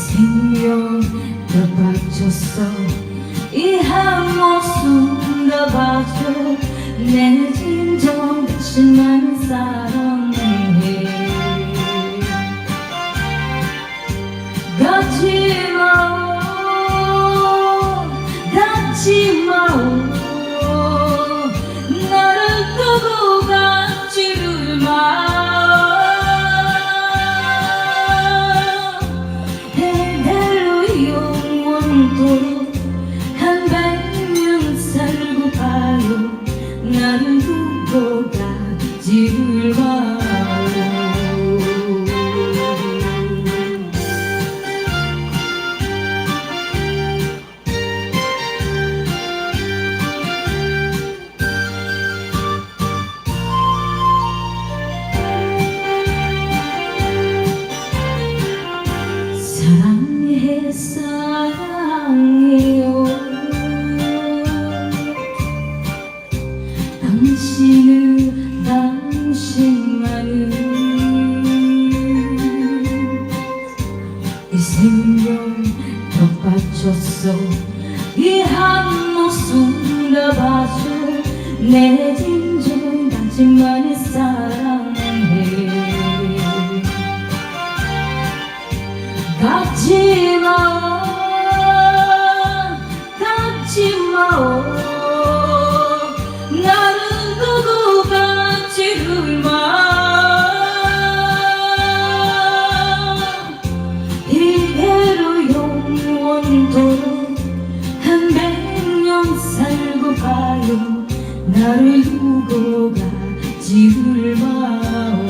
생명 널 바쳤어. 이 한 모습 사랑해요. 당신은 덧받쳤어. 이 한 모습 다 봐줘 내 진정 당신만을 사랑해. 갖지마 갖지마 나를 두고 가지 울마오